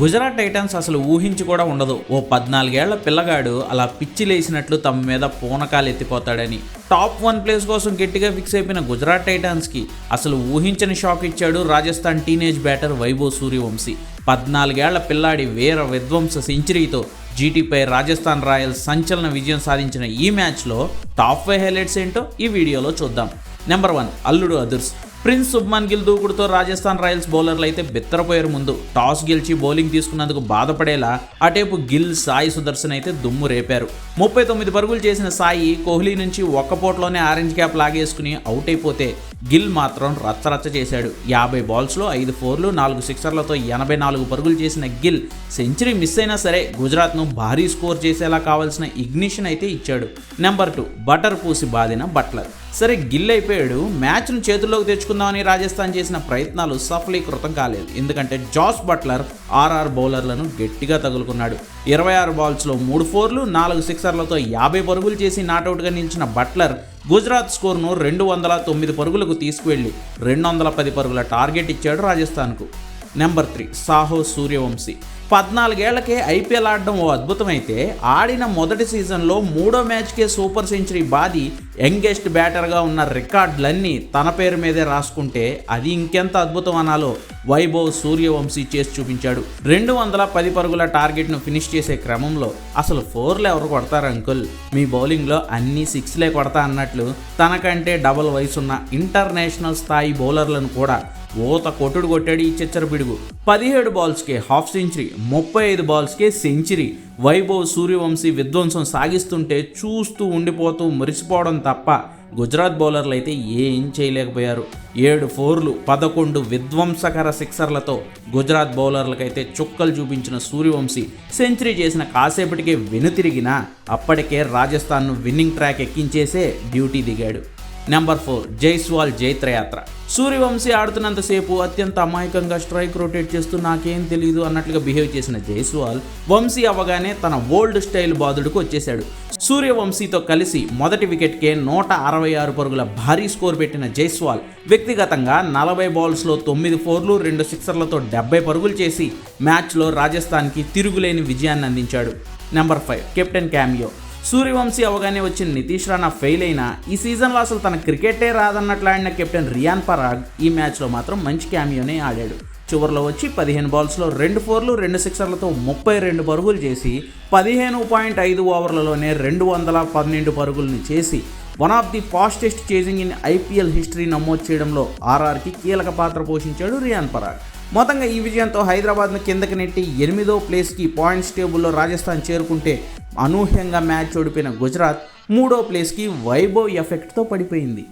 Gujarat Titans అసలు ఊహించి కూడా ఉండదు. ఓ పద్నాలుగేళ్ళ పిల్లగాడు అలా పిచ్చి లేసినట్లు తమ మీద పూనకాలు ఎత్తిపోతాడని. టాప్ వన్ ప్లేస్ కోసం గట్టిగా ఫిక్స్ అయిపోయిన గుజరాత్ టైటన్స్కి అసలు ఊహించని షాక్ ఇచ్చాడు రాజస్థాన్ టీనేజ్ బ్యాటర్ వైభవ్ సూర్యవంశీ. పద్నాలుగేళ్ళ పిల్లాడి వీర విధ్వంస సెంచరీతో జీటీపై రాజస్థాన్ రాయల్స్ సంచలన విజయం సాధించిన ఈ మ్యాచ్లో టాప్ ఫైవ్ హైలైట్స్ ఏంటో ఈ వీడియోలో చూద్దాం. నెంబర్ వన్ అల్లుడు అదుర్స్. ప్రిన్స్ శుభ్మన్ గిల్ దూకుడుతో రాజస్థాన్ రాయల్స్ బౌలర్లు అయితే బిత్తరపోయారు ముందు. టాస్ గెలిచి బౌలింగ్ తీసుకున్నందుకు బాధపడేలా అటేపు గిల్ సాయి సుదర్శన్ అయితే దుమ్ము రేపారు. ముప్పై తొమ్మిది పరుగులు చేసిన సాయి కోహ్లీ నుంచి ఒక్క పోట్లోనే ఆరెంజ్ క్యాప్ లాగేసుకుని అవుట్ అయిపోతే గిల్ మాత్రం రచ్చరచ్చ చేశాడు. యాభై బాల్స్లో ఐదు ఫోర్లు నాలుగు సిక్సర్లతో ఎనభై నాలుగు పరుగులు చేసిన గిల్ సెంచరీ మిస్ అయినా సరే గుజరాత్ను భారీ స్కోర్ చేసేలా కావాల్సిన ఇగ్నిషన్ అయితే ఇచ్చాడు. నెంబర్ టూ బటర్ పూసి బాదిన బట్లర్. సరే గిల్ అయిపోయాడు. మ్యాచ్ను చేతుల్లోకి తెచ్చుకుందామని రాజస్థాన్ చేసిన ప్రయత్నాలు సఫలీకృతం కాలేదు. ఎందుకంటే జాస్ బట్లర్ ఆర్ఆర్ బౌలర్లను గట్టిగా తగులుకున్నాడు. ఇరవై ఆరు బాల్స్లో మూడు ఫోర్లు నాలుగు సిక్సర్లతో యాభై పరుగులు చేసి నాటౌట్గా నిలిచిన బట్లర్ గుజరాత్ స్కోర్ను రెండు వందల తొమ్మిది పరుగులకు తీసుకువెళ్ళి రెండు వందల పది పరుగుల టార్గెట్ ఇచ్చాడు రాజస్థాన్కు. నెంబర్ త్రీ సాహో సూర్యవంశీ. పద్నాలుగేళ్ళకే ఐపీఎల్ ఆడడం ఓ అద్భుతమైతే ఆడిన మొదటి సీజన్లో మూడో మ్యాచ్కే సూపర్ సెంచరీ బాది యంగెస్ట్ బ్యాటర్గా ఉన్న రికార్డులన్నీ తన పేరు మీదే రాసుకుంటే అది ఇంకెంత అద్భుతం అనాలో వైభవ్ సూర్యవంశీ చేసి చూపించాడు. రెండు వందల పది పరుగుల టార్గెట్ను ఫినిష్ చేసే క్రమంలో అసలు ఫోర్లు ఎవరు కొడతారు అంకుల్? మీ బౌలింగ్లో అన్ని సిక్స్లే కొడతా అన్నట్లు తనకంటే డబుల్ వయసున్న ఇంటర్నేషనల్ స్థాయి బౌలర్లను కూడా ఓత కొట్టుడు కొట్టాడు ఈ చిచ్చర పిడుగు. పదిహేడు బాల్స్కే హాఫ్ సెంచరీ ముప్పై ఐదు బాల్స్కే సెంచరీ. వైభవ్ సూర్యవంశీ విధ్వంసం సాగిస్తుంటే చూస్తూ ఉండిపోతూ మురిసిపోవడం తప్ప గుజరాత్ బౌలర్లు అయితే ఏం చేయలేకపోయారు. ఏడు ఫోర్లు పదకొండు విధ్వంసకర సిక్సర్లతో గుజరాత్ బౌలర్లకైతే చుక్కలు చూపించిన సూర్యవంశీ సెంచరీ చేసిన కాసేపటికే వెనుతిరిగినా అప్పటికే రాజస్థాన్ను విన్నింగ్ ట్రాక్ ఎక్కించేసే డ్యూటీ దిగాడు. నెంబర్ ఫోర్ జైస్వాల్ జైత్రయాత్ర. సూర్యవంశీ ఆడుతున్నంతసేపు అత్యంత అమాయకంగా స్ట్రైక్ రొటేట్ చేస్తూ నాకేం తెలియదు అన్నట్లుగా బిహేవ్ చేసిన జైస్వాల్ వంశీ అవ్వగానే తన ఓల్డ్ స్టైల్ బాదుడుకు వచ్చేశాడు. సూర్యవంశీతో కలిసి మొదటి వికెట్కే నూట అరవై ఆరు పరుగుల భారీ స్కోర్ పెట్టిన జైస్వాల్ వ్యక్తిగతంగా నలభై బాల్స్లో తొమ్మిది ఫోర్లు రెండు సిక్సర్లతో డెబ్బై పరుగులు చేసి మ్యాచ్లో రాజస్థాన్కి తిరుగులేని విజయాన్ని అందించాడు. Number five captain cameo. Suryavanshi అవగానే వచ్చిన నితీష్ రాణా ఫెయిల్ అయినా ఈ సీజన్లో అసలు తన క్రికెటే రాదన్నట్లు ఆడిన కెప్టెన్ రియాన్ పరాగ్ ఈ మ్యాచ్లో మాత్రం మంచి క్యామియోనే ఆడాడు. చివరిలో వచ్చి పదిహేను బాల్స్లో రెండు ఫోర్లు రెండు సిక్సర్లతో ముప్పై రెండు పరుగులు చేసి పదిహేను పాయింట్ ఐదు ఓవర్లలోనే రెండు వందల పన్నెండు పరుగుల్ని చేసి one of the fastest chasing in IPL history నమోదు చేయడంలో ఆర్ఆర్కి కీలక పాత్ర పోషించాడు రియాన్ పరాగ్. మొత్తంగా ఈ విజయంతో హైదరాబాద్ను కిందకి నెట్టి ఎనిమిదో ప్లేస్కి పాయింట్స్ టేబుల్లో రాజస్థాన్ చేరుకుంటే అనూహ్యంగా మ్యాచ్ ఓడిపోయిన గుజరాత్ మూడో ప్లేస్కి వైభవ్ ఎఫెక్ట్తో పడిపోయింది.